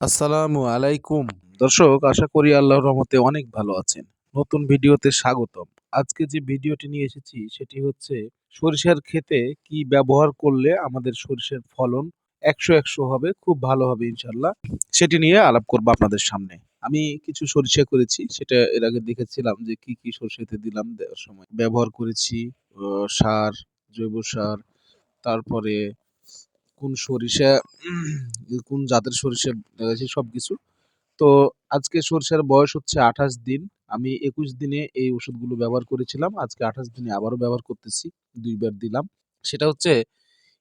আসসালামু আলাইকুম। দর্শক, আশা করি আল্লাহর রহমতে অনেক ভালো আছেন। নতুন ভিডিওতে স্বাগতম। আজকে যে ভিডিওটি নিয়ে এসেছি, সেটি হচ্ছে সরিষার ক্ষেতে কি ব্যবহার করলে আমাদের সরিষার ফলন একশো একশো হবে, খুব ভালো হবে ইনশাল্লাহ সেটি নিয়ে আলাপ করব আপনাদের সামনে। আমি কিছু সরিষা করেছি, সেটা এর আগে দেখেছিলাম যে কি কি সরিষাতে দিলাম দেওয়ার সময়। ব্যবহার করেছি সার, জৈব সার, তারপরে কোন সরিষা, কোন জাতের সরিষা লাগাইছি সবকিছু। তো আজকে সরিষার বয়স হচ্ছে আঠাশ দিন। আমি একুশ দিনে এই ওষুধগুলো ব্যবহার করেছিলাম। আজকে আঠাশ দিনে আবারও ব্যবহার করতেছি। দুইবার দিলাম। সেটা হচ্ছে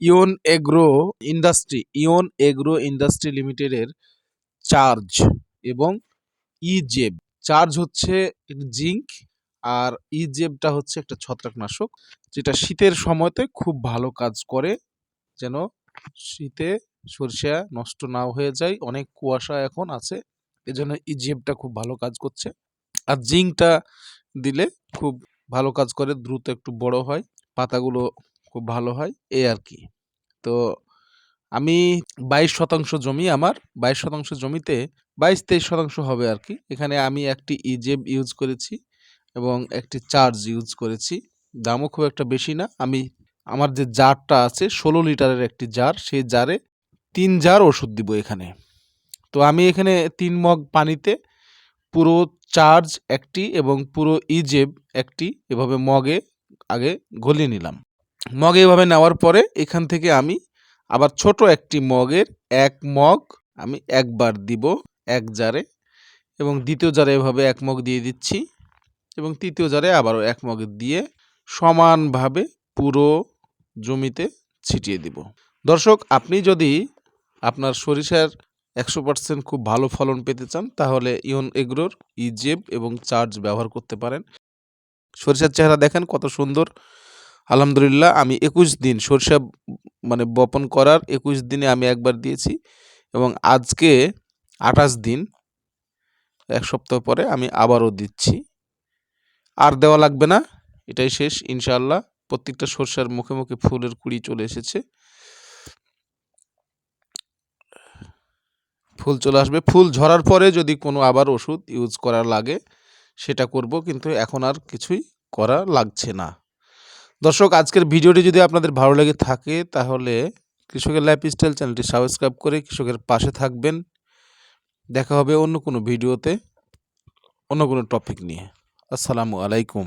Eon Agro Industry, Eon Agro Industry লিমিটেডের চার্জ এবং ইজেব। চার্জ হচ্ছে জিঙ্ক আর ইজেবটা হচ্ছে একটা ছত্রাকনাশক, যেটা শীতের সময়তে খুব ভালো কাজ করে, যেন শীতে সরিষা নষ্ট না হয়ে যায়, অনেক কুয়াশা এখন আছে, এজন্য ইজিএফটা খুব ভালো কাজ করছে। আর জিঙ্কটা দিলে খুব ভালো কাজ করে, দ্রুত একটু বড় হয়, পাতাগুলো খুব ভালো হয় এই আর কি। তো আমি বাইশ শতাংশ জমি আমার, বাইশ শতাংশ জমিতে বাইশ তেইশ শতাংশ হবে আর কি। এখানে আমি একটি ইজেব ইউজ করেছি এবং একটি চার্জ ইউজ করেছি। দামও খুব একটা বেশি না, আমি আমার যে জারটা আছে ষোলো লিটারের একটি জার, সেই জারে তিন জার ওষুধ দিব এখানে। তো আমি এখানে তিন মগ পানিতে পুরো চার্জ একটি এবং পুরো ইজেব একটি এভাবে মগে আগে গলিয়ে নিলাম। মগে এভাবে নেওয়ার পরে এখান থেকে আমি আবার ছোট একটি মগের এক মগ আমি একবার দিব এক জারে এবং দ্বিতীয় জারে এভাবে এক মগ দিয়ে দিচ্ছি এবং তৃতীয় জারে আবারও এক মগ দিয়ে সমানভাবে পুরো জমিতে ছিটিয়ে দিব। দর্শক, আপনি যদি আপনার সরিষার একশো পার্সেন্ট খুব ভালো ফলন পেতে চান, তাহলে ইয়ন এগ্রোর ইজেব এবং চার্জ ব্যবহার করতে পারেন। সরিষার চেহারা দেখেন কত সুন্দর। আলহামদুলিল্লাহ, আমি একুশ দিন সরিষা মানে বপন করার একুশ দিনে আমি একবার দিয়েছি এবং আজকে আঠাশ দিন, এক সপ্তাহ পরে আমি আবারও দিচ্ছি। আর দেওয়া লাগবে না, এটাই শেষ, ইনশাআল্লাহ। প্রত্যেকটা সরষার মুখে মুখে ফুলের কুড়ি চলে এসেছে। ফুল চলে আসবে। ফুল ঝরার পরে যদি কোনো আবার ওষুধ ইউজ করা লাগে, সেটা করব, কিন্তু এখন আর কিছুই করা লাগছে না। দর্শক, আজকের ভিডিওটি যদি আপনাদের ভালো লেগে থাকে, তাহলে কৃষকের লাইফস্টাইল চ্যানেলটি সাবস্ক্রাইব করে কৃষকের পাশে থাকবেন। দেখা হবে অন্য কোনো ভিডিওতে, অন্য কোনো টপিক নিয়ে। আসসালামু আলাইকুম।